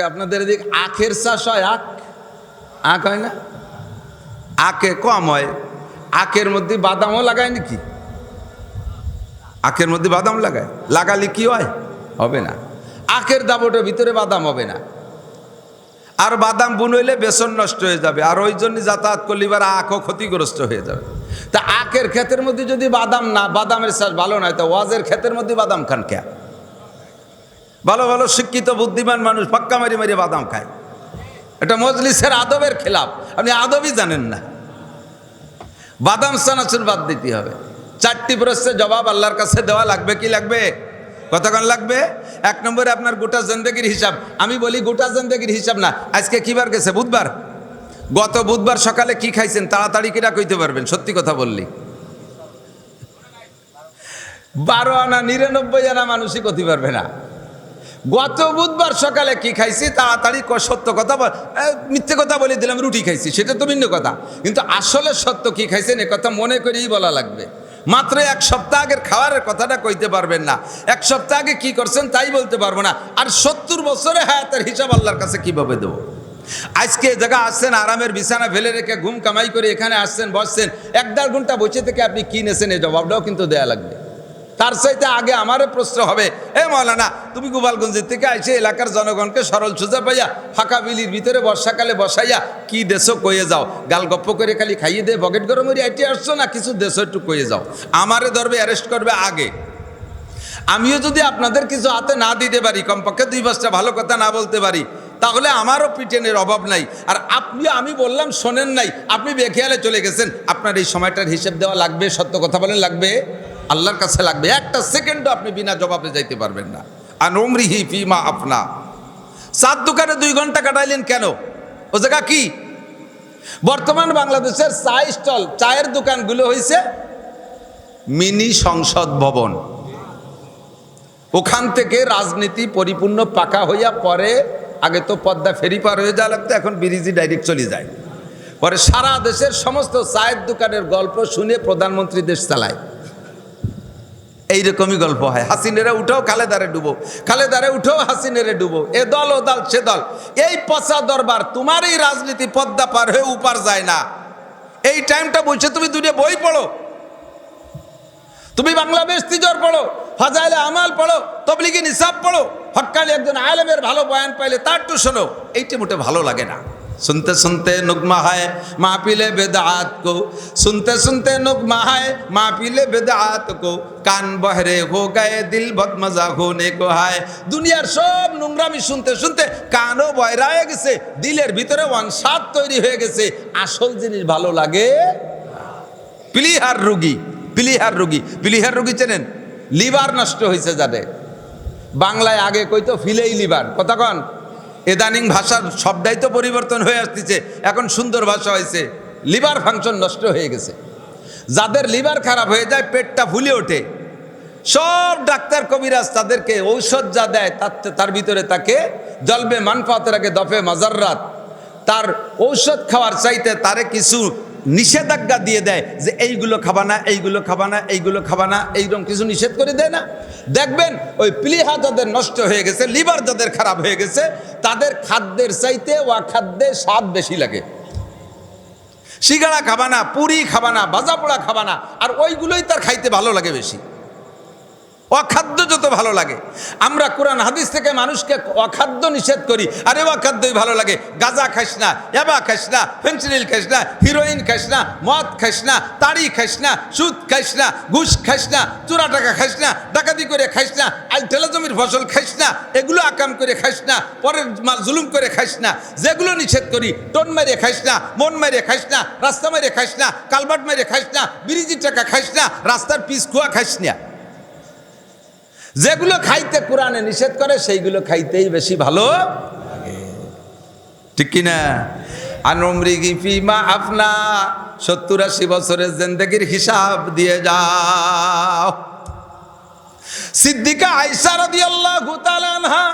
আপনাদের এদিক আখের চাষ হয়, আখ? আখ হয় না? আখে কম হয়। আখের মধ্যে বাদামও লাগায় নাকি? আখের মধ্যে বাদাম লাগায়? লাগালে কি হয়? হবে না। আখের দাবটের ভিতরে বাদাম হবে না। আর বাদাম বুনইলে বেসন নষ্ট হয়ে যাবে। আর ওই জন্য যাতায়াত করলে এবার আখও ক্ষতিগ্রস্ত হয়ে যাবে। তা আখের ক্ষেতের মধ্যে যদি বাদাম না, বাদামের চাষ ভালো নয়, তো ওয়াজের ক্ষেতের মধ্যে বাদাম খান কে? ভালো ভালো শিক্ষিত, বুদ্ধিমান মানুষ পাক্কা মারি মারি বাদাম খায়। এটা মজলিসের আদবের খেলাফ। আপনি আদবই জানেন না। বাদাম সানাচুর বাদ দিতে হবে। চারটি প্রশ্নের জবাব আল্লাহর কাছে দেওয়া লাগবে, কি লাগবে? কতক্ষণ লাগবে? এক নম্বরে আপনার গোটা জেন্দেগির হিসাব। আমি বলি গোটা জেন্দেগির হিসাব না। আজকে কিবার গেছে? বুধবার। গত বুধবার সকালে কি খাইছেন? তাড়াতাড়ি কিরা কইতে পারবেন, সত্যি কথা বললি। বারো আনা নিরানব্বই আনা মানুষই করতে পারবে না। গত বুধবার সকালে কি খাইছি? তাড়াতাড়ি সত্য কথা মিথ্যে কথা বলে দিলাম, রুটি খাইছি, সেটা তো ভিন্ন কথা। কিন্তু আসলে সত্য কি খাইছেন, এ কথা মনে করেই বলা লাগবে। মাত্র এক সপ্তাহ আগের খাওয়ারের কথাটা কইতে পারবেন না। এক সপ্তাহ আগে কী করছেন তাই বলতে পারব না। আর সত্তর বছরে হায়াতের হিসাব আল্লাহর কাছে কীভাবে দেবো? আজকে জায়গা আসছেন, আরামের বিছানা ফেলে রেখে ঘুম কামাই করে এখানে আসছেন, বসছেন। এক দেড় ঘণ্টা বসে থেকে আপনি কি নেছেন এই জবাবটাও কিন্তু দেয়া লাগবে। তার চাইতে আগে আমারে প্রশ্ন হবে। এ মৌলানা, তুমি গোপালগঞ্জের থেকে আইসে এলাকার জনগণকে সরল সোজা পাইয়া ফাঁকা বিলির ভিতরে বর্ষাকালে বসাইয়া কি দেশ কয়ে যাও। গাল গপ্প করে খালি খাইয়ে দে, বকেট গরম করে আইটি আসছো না, কিছু দেশ একটু কয়ে যাও। আমারে ধরবে অ্যারেস্ট করবে আগে। আমিও যদি আপনাদের কিছু হাতে না দিতে পারি, কমপক্ষে দুই পাঁচটা ভালো কথা না বলতে পারি, তাহলে আমারও পিটেনের অভাব নাই। আর আপনি আমি বললাম, শোনেন নাই, আপনি বেখেয়ালে চলে গেছেন। আপনার এই সময়টার হিসেব দেওয়া লাগবে, সত্য কথা বলেন লাগবে? আল্লাহর কাছে লাগবে। একটা সেকেন্ডও আপনি বিনা জবাবে যাইতে পারবেন না। আর ওমরিহি ফিমা আপনা চার দোকানে দুই ঘণ্টা কাটাইলেন কেন? ও জায়গা কি? বর্তমান বাংলাদেশের চা স্টল, চায়ের দোকানগুলো হয়েছে মিনি সংসদ ভবন। ওখান থেকে রাজনীতি পরিপূর্ণ পাকা হইয়া পরে আগে তো পদ্মা ফেরি পার হয়ে যাওয়া লাগতো, এখন ব্রিজি ডাইরেক্ট চলে যায়। পরে সারা দেশের সমস্ত চায়ের দোকানের গল্প শুনে প্রধানমন্ত্রী দেশ চালায়। এইরকমই গল্প হয়। হাসিনেরা উঠেও, খালেদারে ডুবো। খালেদারে উঠেও, হাসিনেরে ডুবো। এ দল, ও দল, সে দল। এই পচা দরবার তোমার এই রাজনীতি পদ্মা পার হয়ে উপার যায় না। এই টাইমটা বলছে, তুমি দুনিয়া বই পড়ো। তুমি বাংলাদেশ তিজর পড়ো। ফাজাইলে আমাল পড়ো। তবলিগি নিসাব পড়ো। হটকালি একজন আলেমের ভালো বয়ান পাইলে তার টু শোনো। এইটি মোটে ভালো লাগে না। শুনতে শুনতে নুকমা হয় মাহপিলে বেদাত কো শুনতে শুনতে নুকমা হয় মাহপিলে বেদাত কো কান বহরে হো গায়ে দিল বদ মজা হোনে কো হায় দুনিয়ার সব নোংরামি শুনতে শুনতে কানও বয়রা হয়ে গেছে দিলের ভিতরে ওয়ানসাদ তৈরি হয়ে গেছে আসল জিনিস ভালো লাগে প্লিহার রুগী প্লিহার রুগী প্লিহার রুগী চেনেন লিভার নষ্ট হয়েছে যাদের বাংলায় আগে কইতো ফিলেই লিভার কতক্ষণ এদানিং ভাষার শব্দাই তো পরিবর্তন হয়ে আসতেছে, এখন সুন্দর ভাষা হয়েছে। লিভার ফাংশন নষ্ট হয়ে গেছে। যাদের লিভার খারাপ হয়ে যায়, পেটটা ফুলে ওঠে। সব ডাক্তার কবিরাজ তাদেরকে ঔষধ যা দেয়, তার তার ভিতরে তাকে জলবে মানফাতের আগে দফে মাজার রাত তার ঔষধ খাওয়ার চাইতে তারে কিছু নিষেধাজ্ঞা দিয়ে দেয় যে এইগুলো খাবানা এইগুলো খাবানা এইগুলো খাবানা এইরকম কিছু নিষেধ করে দেয় না। দেখবেন ওই প্লিহা যাদের নষ্ট হয়ে গেছে, লিভার যাদের খারাপ হয়ে গেছে, তাদের খাদ্যের চাইতে ওয়া খাদ্যে স্বাদ বেশি লাগে। সিগাড়া খাবানা পুরি খাবানা ভাজা পোড়া খাবা না, আর ওইগুলোই তার খাইতে ভালো লাগে বেশি। অখাদ্য যত ভালো লাগে আমরা কোরআন হাদিস থেকে মানুষকে অখাদ্য নিষেধ করি আরে অখাদ্যই ভালো লাগে গাঁজা খাস না এবা খাস না ফেন্সিডিল খাস না হিরোইন খাস না মদ খাস না তাড়ি খাস না সুদ খাস না ঘুষ খাস না চোরা টাকা খাস না ডাকাতি করে খাস না আল ঠেলা জমির ফসল খাস না এগুলো আকাম করে খাস না পরের মাল জুলুম করে খাস না যেগুলো নিষেধ করি টোন মেরে খাস না মন মেরে খাস না রাস্তা মেরে খাস না কালবাট মেরে খাস না বিরিজির টাকা খাস না রাস্তার পিস খোয়া খাস না যেগুলো খাইতে কোরআনে নিষেধ করে, সেইগুলো খাইতেই বেশি ভালো লাগে। ঠিক কিনা আনমৃগি ফিমা আপনা সত্তর আশি বছরের জিন্দগির হিসাব দিয়ে যাও। সিদ্দিকা তাআলা আনহা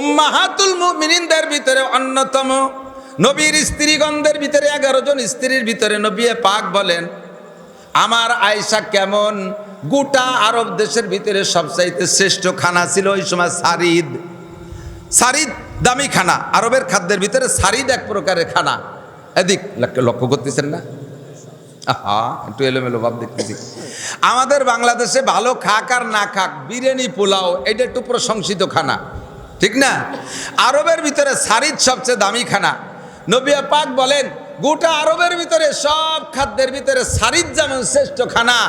উম্মাহাতুল মুমিনিনদের ভিতরে অন্যতম। নবীর স্ত্রীগণদের ভিতরে এগারো জন স্ত্রীর ভিতরে নবী পাক বলেন, আমার আয়সা কেমন? গোটা আরব দেশের ভিতরে সবচাইতে শ্রেষ্ঠ খানা ছিল ওই সময় সারিদ। সারিদ দামি খানা। আরবের খাদ্যের ভিতরে সারিদ এক প্রকারের খানা। এদিক লক্ষ্য- করতেছেন না? আহা, একটু এলোমেলো ভাব দেখতেছি। আমাদের বাংলাদেশে ভালো খাক আর না খাক, বিরিয়ানি, পোলাও, এটা একটু প্রশংসিত খানা। ঠিক না? আরবের ভিতরে সারিদ সবচেয়ে দামি খানা। নবিয়া পাক বলেন গোটা আরবের ভিতরে, সব খাদ্যের ভিতরে সারিদ যেমন শ্রেষ্ঠ খানা,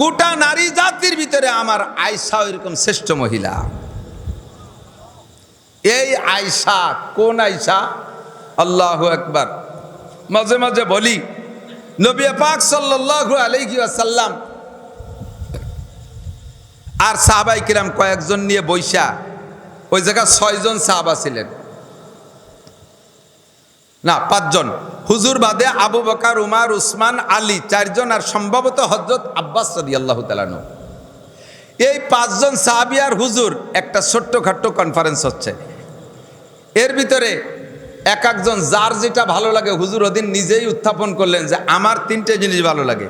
গোটা নারী জাতির ভিতরে আমার আয়সা এরকম শ্রেষ্ঠ মহিলা। এই আয়সা কোন আয়সা আল্লাহ একবার মাঝে মাঝে বলি, নবী পাক সাল্লাল্লাহু আলাইহি ওয়াসাল্লাম আর সাহাবাই কিরাম কয়েকজন নিয়ে বৈশা, ওই জায়গা ছয়জন সাহাবা ছিলেন। না, পাঁচজন। হুজুর বাদে আবু বকার, উমার, উসমান, আলী চারজন আর সম্ভবত হজরত আব্বাস সদি আল্লাহ তালানু এই পাঁচজন সাহাবি আর হুজুর একটা ছোট্টখাট্ট কনফারেন্স হচ্ছে। এর ভিতরে এক একজন যার যেটা ভালো লাগে হুজুর ওদিন নিজেই উত্থাপন করলেন যে আমার তিনটে জিনিস ভালো লাগে।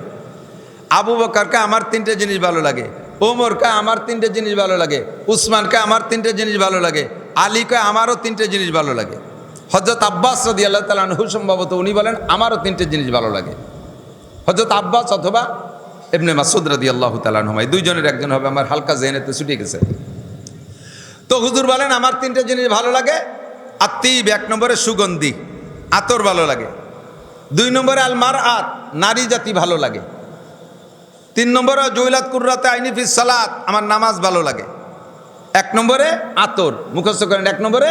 আবু বকারকে আমার তিনটে জিনিস ভালো লাগে ওমরকে আমার তিনটে জিনিস ভালো লাগে, উসমানকে আমার তিনটে জিনিস ভালো লাগে, আলীকে আমারও তিনটে জিনিস ভালো লাগে। হজরত আব্বাস রদি আল্লাহ তালু সম্ভবত উনি বলেন, আমারও তিনটে জিনিস ভালো লাগে। হজরত আব্বাস অথবা এমনি মাসুদ রদি আল্লাহ তালানহমাই দুইজনের একজন হবে আমার হালকা জেনেতে ছুটে গেছে। তো হুজুর বলেন, আমার তিনটে জিনিস ভালো লাগে, আত্মিব এক নম্বরে সুগন্ধি, আতর ভালো লাগে। দুই নম্বরে আলমার আত নারী জাতি ভালো লাগে। তিন নম্বরে জৈলাত কুর্রাতে আইনি ফিস সালাত, আমার নামাজ ভালো লাগে। এক নম্বরে আতর, মুখস্থ করেন, এক নম্বরে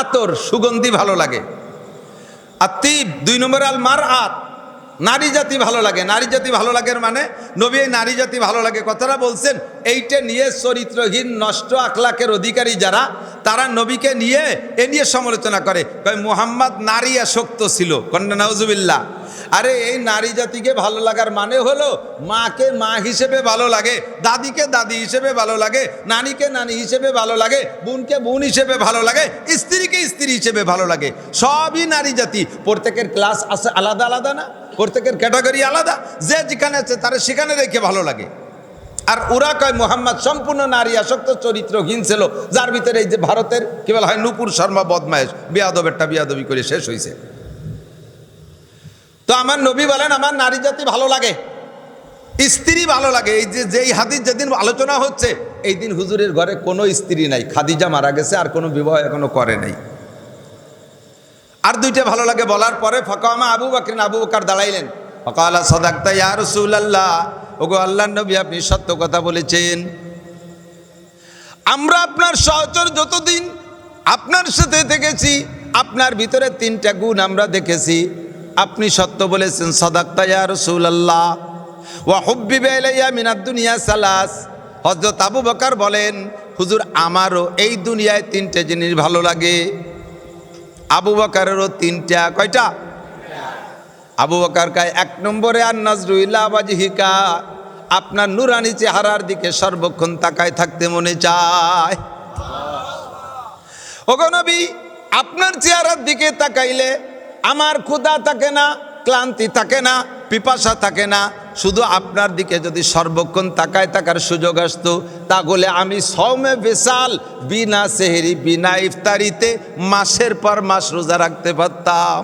আতর সুগন্ধি ভালো লাগে। আর আত্মিব দুই নম্বর আল মার আত নারী জাতি ভালো লাগে, নারী জাতি ভালো লাগের মানে? নবী নারী জাতি ভালো লাগে, কথাটা বলছেন, এইটা নিয়ে চরিত্রহীন, নষ্ট আখলাকের অধিকারী যারা, তারা নবীকে নিয়ে, এ নিয়ে সমালোচনা করে। মুহাম্মদ নারী আসক্ত ছিল। কন্যা নজুবিল্লা আরে, এই নারী জাতিকে ভালো লাগার মানে হলো, মাকে মা হিসেবে ভালো লাগে, দাদিকে দাদি হিসেবে ভালো লাগে, নানিকে নানি হিসেবে ভালো লাগে, বোনকে বোন হিসেবে ভালো লাগে, স্ত্রীকে স্ত্রী হিসেবে ভালো লাগে। সবই নারী জাতি। প্রত্যেকের ক্লাস আছে আলাদা আলাদা না? প্রত্যেকের ক্যাটাগরি আলাদা। যে যেখানে আছে তারা সেখানে রেখে ভালো লাগে। আর ওরা কয়, মোহাম্মদ, সম্পূর্ণ নারী আসক্ত, চরিত্রহীন ছিল। যার ভিতরে এই যে ভারতের কি বলা হয়, নুপুর শর্মা বদমায়েশ। বিয়াদবেরটা বিয়াদবি করে শেষ হয়েছে তো আমার নবী বলেন, আমার নারী জাতি ভালো লাগে। স্ত্রী ভালো লাগে। এই যে, যেই হাদিস যেদিন আলোচনা হচ্ছে, এই দিন হুজুরের ঘরে কোনো স্ত্রী নাই। খাদিজা মারা গেছে, আর কোনো বিবাহ এখনও করে নাই। আর দুইটা ভালো লাগে বলার পরে ফকামা আবু বাকরিন আবু বকার দাঁড়াইলেন। ফকালা সদাক্তা, ইয়া রসুল্লাহ ওগো আল্লাহ নবী আপনি সত্য কথা বলেছেন। আমরা আপনার সহচর যতদিন আপনার সাথে দেখেছি, আপনার ভিতরে তিনটা গুণ আমরা দেখেছি। আপনি সত্য বলেছেন, সদাক্তা, ইয়া রসুল্লাহ ওয়া হুব্বিবে ইলাইয়া মিনাদ দুনিয়া সালাস। হযরত আবু বকর বলেন, হুজুর, আমারও এই দুনিয়ায় তিনটে জিনিস ভালো লাগে। আবু বকারেরও তিনটা, কয়টা? আবু বকার কায় এক নম্বরে আর নজরুল্লাহ বাজহিকা আপনার নুরানি চেহারার দিকে সর্বক্ষণ তাকায় থাকতে মনে চায়। ওগো নবী, আপনার চেহারার দিকে তাকাইলে আমার ক্ষুধা থাকে না, ক্লান্তি থাকে না পিপাসা থাকে না। শুধু আপনার দিকে যদি সর্বক্ষণ তাকায় থাকার সুযোগ আসতো, তাহলে আমি সৌমে বিশাল বিনা সেহেরি, বিনা ইফতারিতে মাসের পর মাস রোজা রাখতে পারতাম।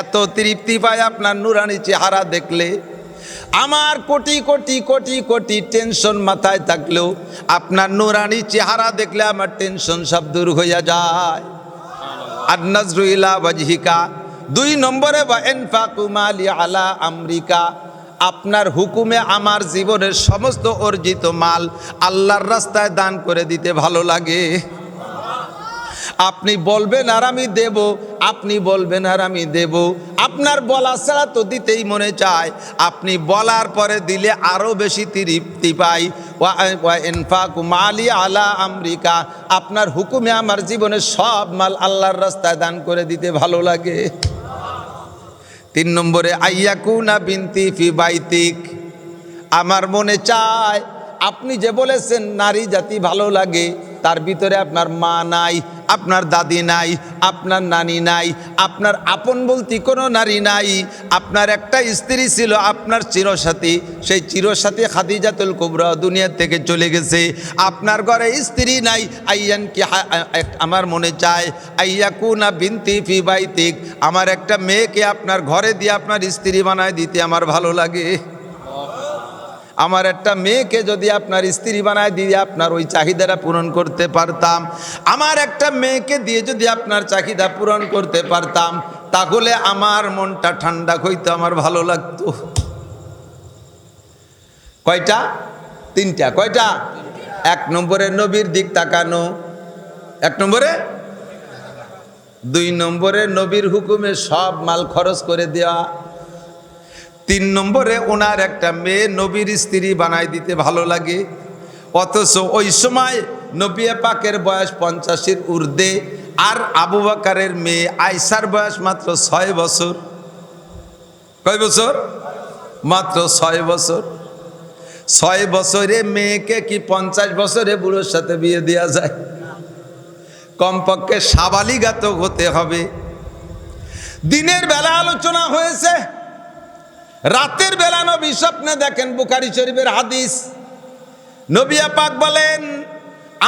এত তৃপ্তি পায় আপনার নুরানি চেহারা দেখলে। আমার কোটি কোটি কোটি কোটি টেনশন মাথায় থাকলেও আপনার নুরানি চেহারা দেখলে আমার টেনশন সব দূর হইয়া যায়। আর নজরুইলা ওয়াজহিকা দুই নম্বরে বা এনফাকুমালি আলা আমেরিকা আপনার হুকুমে আমার জীবনের সমস্ত অর্জিত মাল আল্লাহর রাস্তায় দান করে দিতে ভালো লাগে। আপনি বলবেন, আর আমি দেব। আপনি বলবেন, আর আমি দেব। আপনার বলা ছাড়া তো দিতেই মনে চায়। আপনি বলার পরে দিলে আরও বেশি তৃপ্তি পাই। মালি আলা আমেরিকা আপনার হুকুমে আমার জীবনে সব মাল আল্লাহর রাস্তায় দান করে দিতে ভালো লাগে। তিন নম্বরে, আইয়াকুনা বিনতি ফি বাইতিক। আমার মনে চায়, আপনি যে বলেছেন, নারী জাতি ভালো লাগে, তার ভিতরে আপনার মা নাই। আপনার দাদি নাই, আপনার নানি নাই, আপনার আপন বলতে কোনো নারী নাই। আপনার একটা স্ত্রী ছিল, আপনার চিরসাথী। সেই চিরসাথী খাদিজাতুল কুবরা দুনিয়া থেকে চলে গেছে। আপনার ঘরে স্ত্রী নাই, আইয়ান কি আমার মনে চায়, আইয়া আইয়াকুনা বিনতি ফি বাইতিক। আমার একটা মেয়েকে আপনার ঘরে দিয়ে আপনার স্ত্রী বানায় দিতে আমার ভালো লাগে। আমার একটা মেয়েকে যদি আপনার স্ত্রী বানায় দিয়ে আপনার ওই চাহিদাটা পূরণ করতে পারতাম, আমার একটা মেয়েকে দিয়ে যদি আপনার চাহিদা পূরণ করতে পারতাম, তাহলে আমার মনটা ঠান্ডা হইতো, আমার ভালো লাগতো। কয়টা? তিনটা। কয়টা? এক নম্বরে নবীর দিক তাকানো। এক নম্বরে? দুই নম্বরে নবীর হুকুমে সব মাল খরচ করে দেওয়া। তিন নম্বরে ওনার একটা মেয়ে নবীর স্ত্রী বানাই দিতে ভালো লাগে। অথচ ওই সময় নবী পাকের বয়স পঞ্চাশের ঊর্ধ্বে আর আবু বাকারের মেয়ে আয়সার বয়স মাত্র ছয় বছর। কয় বছর? মাত্র ছয় বছর। ছয় বছরে মেয়েকে কি পঞ্চাশ বছরে বুড়োর সাথে বিয়ে দেওয়া যায়? কমপক্ষে সাবালিগাত হতে হবে। দিনের বেলা আলোচনা হয়েছে রাতের বেলা নবী স্বপ্নে দেখেন বুখারি শরীফের হাদিস। নবিয়া পাক বলেন,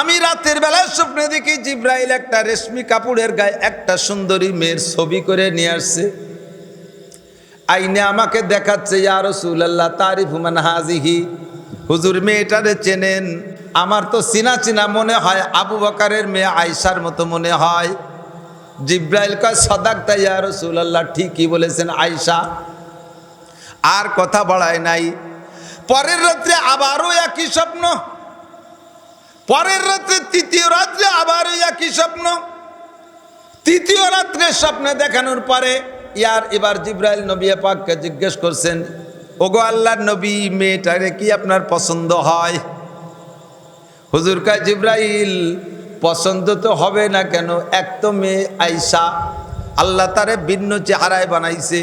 আমি রাতের বেলায় স্বপ্নে দেখি জিব্রাইল একটা রেশমি কাপড়ের গায়ে একটা সুন্দরী মেয়ের ছবি করে নিয়ে আসছে। আইনে আমাকে দেখাচ্ছে, ইয়া রাসূলুল্লাহ, তারিফ মান হাজিহি হুজুর, মেয়েটারে চেনেন। আমার তো চিনা চিনা মনে হয়, আবু বকারের মেয়ে আয়সার মতো মনে হয়। জিব্রাইল কয় সদাক্তা ইয়া রাসূলুল্লাহ, ঠিকই বলেছেন আয়সা আর কথা বাড়ায় নাই। পরের রাত্রে আবারও একই স্বপ্ন। পরের রাত্রে তৃতীয় রাত্রে আবারও একই স্বপ্ন। তৃতীয় রাত্রে স্বপ্নে দেখানোর পরে ইয়ার এবার জিব্রাইল নবী পাককে জিজ্ঞেস করছেন, ওগো আল্লাহর নবী, মেয়েটারে কি আপনার পছন্দ হয়? হুজুর কা জিব্রাইল, পছন্দ তো হবে না কেন? এক তো মেয়ে আইসা আল্লাহ তারে ভিন্ন চেহারায় বানাইছে।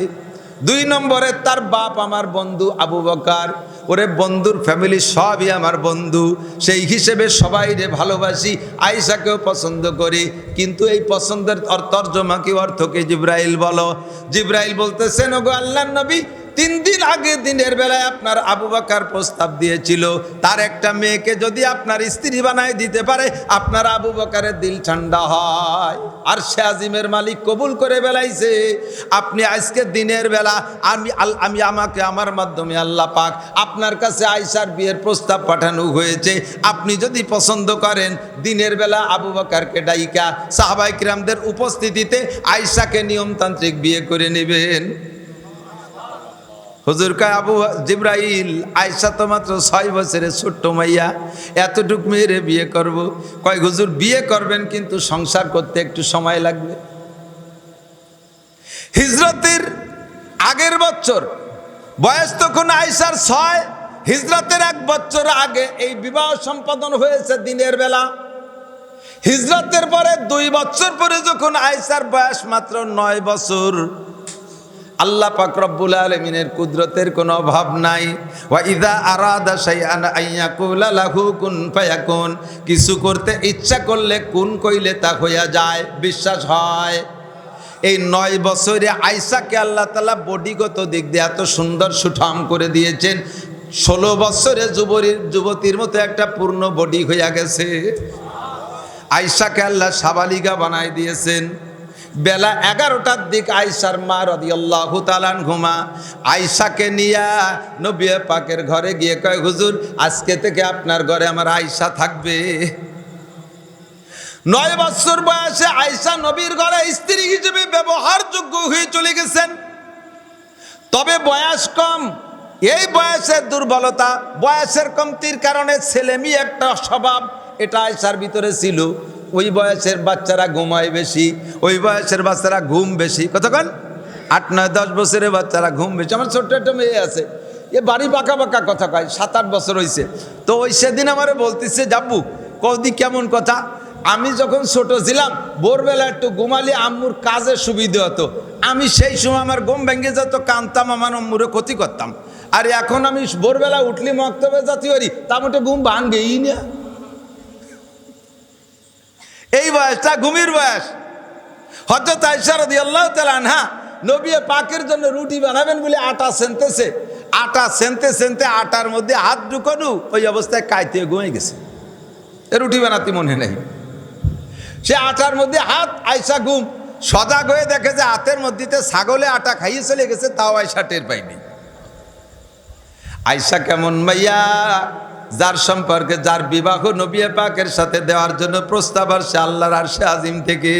দুই নম্বরে তার বাপ আমার বন্ধু আবু বকার। ওরে বন্ধুর ফ্যামিলি সবই আমার বন্ধু। সেই হিসেবে সবাই রে ভালোবাসি আয়সাকেও পছন্দ করি। কিন্তু এই পছন্দের তর্জমা কি অর্থকে জিব্রাইল বলো? জিব্রাইল বলতেছেন ওগো আল্লাহ নবী তিন দিন আগে দিনের বেলায় আপনার আবু বাকার প্রস্তাব দিয়েছিল। তার একটা মেয়েকে যদি আপনার স্ত্রী বানায় দিতে পারে, আপনার আবু বাকারের দিল ঠান্ডা হয়। আর সে আজিমের মালিক কবুল করে বেলাইছে। আপনি আজকে দিনের বেলা, আমি আমি আমাকে আমার মাধ্যমে আল্লাহ পাক আপনার কাছে আয়সার বিয়ের প্রস্তাব পাঠানো হয়েছে। আপনি যদি পছন্দ করেন, দিনের বেলা আবু বাকারকে ডাইকা সাহাবাই কিরামদের উপস্থিতিতে আয়সাকে নিয়মতান্ত্রিক বিয়ে করে নেবেন। হুজুর কয়, আবু জিব্রাইল আয়সা তো মাত্র ছয় বছরের ছোট্ট মাইয়া, এতটুক মেয়েরে বিয়ে করব? কয়, হুজুর, বিয়ে করবেন কিন্তু সংসার করতে একটু সময় লাগবে। হিজরতের আগের বছর, বয়স তখন আয়সার ছয়, হিজরতের এক বছর আগে এই বিবাহ সম্পাদন হয়েছে দিনের বেলা। হিজরতের পরে দুই বছর পরে যখন আয়সার বয়স মাত্র নয় বছর আল্লাহ পাক রব্বুল আলমিনের কুদরতের কোনো অভাব নাই। ওয়া ইদা আরাদা আইয়াকুলা লাহু কুন ফায়াকুন। কিছু করতে ইচ্ছা করলে কুন কইলে তা হইয়া যায়, বিশ্বাস হয়। এই নয় বছরে আয়সাকে আল্লাহ তালা বডিগত দিক দিয়ে এত সুন্দর সুঠাম করে দিয়েছেন। ষোলো বছরে যুবরীর, যুবতীর মতো একটা পূর্ণ বডি হইয়া গেছে। আয়সাকে আল্লাহ সাবালিকা বানাই দিয়েছেন। বেলা এগারোটার দিক আয়সার মা রদিয়াল্লাহু তালান ঘুমা আয়সাকে নিয়া নবী পাকের ঘরে গিয়ে কয়, হুজুর, আজকে থেকে আপনার ঘরে আমার আয়সা থাকবে। নয় বছর বয়সে আয়সা নবীর ঘরে স্ত্রী হিসেবে ব্যবহারযোগ্য হয়ে চলে গেছেন। তবে বয়স কম। এই বয়সের দুর্বলতা, বয়সের কমতির কারণে ছেলেমি একটা স্বভাব এটা আয়সার ভিতরে ছিল। ওই বয়সের বাচ্চারা ঘুমায় বেশি, ওই বয়সের বাচ্চারা ঘুম বেশি। কতক্ষণ? আট নয়, দশ বছরের বাচ্চারা ঘুম বেশি। আমার ছোট্ট একটা মেয়ে আছে, এ বাড়ি পাকা পাকা কথা কয়, সাত আট বছর হয়েছে তো ওই সেদিন আমারে বলতেছে যাবু কৌদি কেমন কথা? আমি যখন ছোট ছিলাম, ভোরবেলা একটু ঘুমালি আম্মুর কাজের সুবিধে হতো। আমি সেই সময় আমার ঘুম ভেঙে যেত কানতাম, আমার আম্মুরে ক্ষতি করতাম। আর এখন আমি ভোরবেলা উঠলি, মক্তবে জাতি করি তা মোটে ঘুম ভাঙবেই না। এই বয়সটা ঘুমির বয়স। হজরত আয়সা রদি আল্লাহ আনহা নবী পাকের জন্য রুটি বানাবেন বলে আটা সেনতেছে। আটা সেনতে সেনতে আটার মধ্যে হাত ঢুকানো, ওই অবস্থায় কাইতে ঘুমিয়ে গেছে। এ রুটি বানাতে মনে নেই। সে আটার মধ্যে হাত আয়সা ঘুম, সজাগ হয়ে দেখে যে হাতের মধ্যে ছাগলে আটা খাইয়ে চলে গেছে, তাও আয়সা টের পাইনি আয়সা কেমন মাইয়া যার সম্পর্কে, যার বিবাহ নবী পাকের সাথে দেওয়ার জন্য প্রস্তাব আসে আল্লাহর আর সে আজিম থেকে।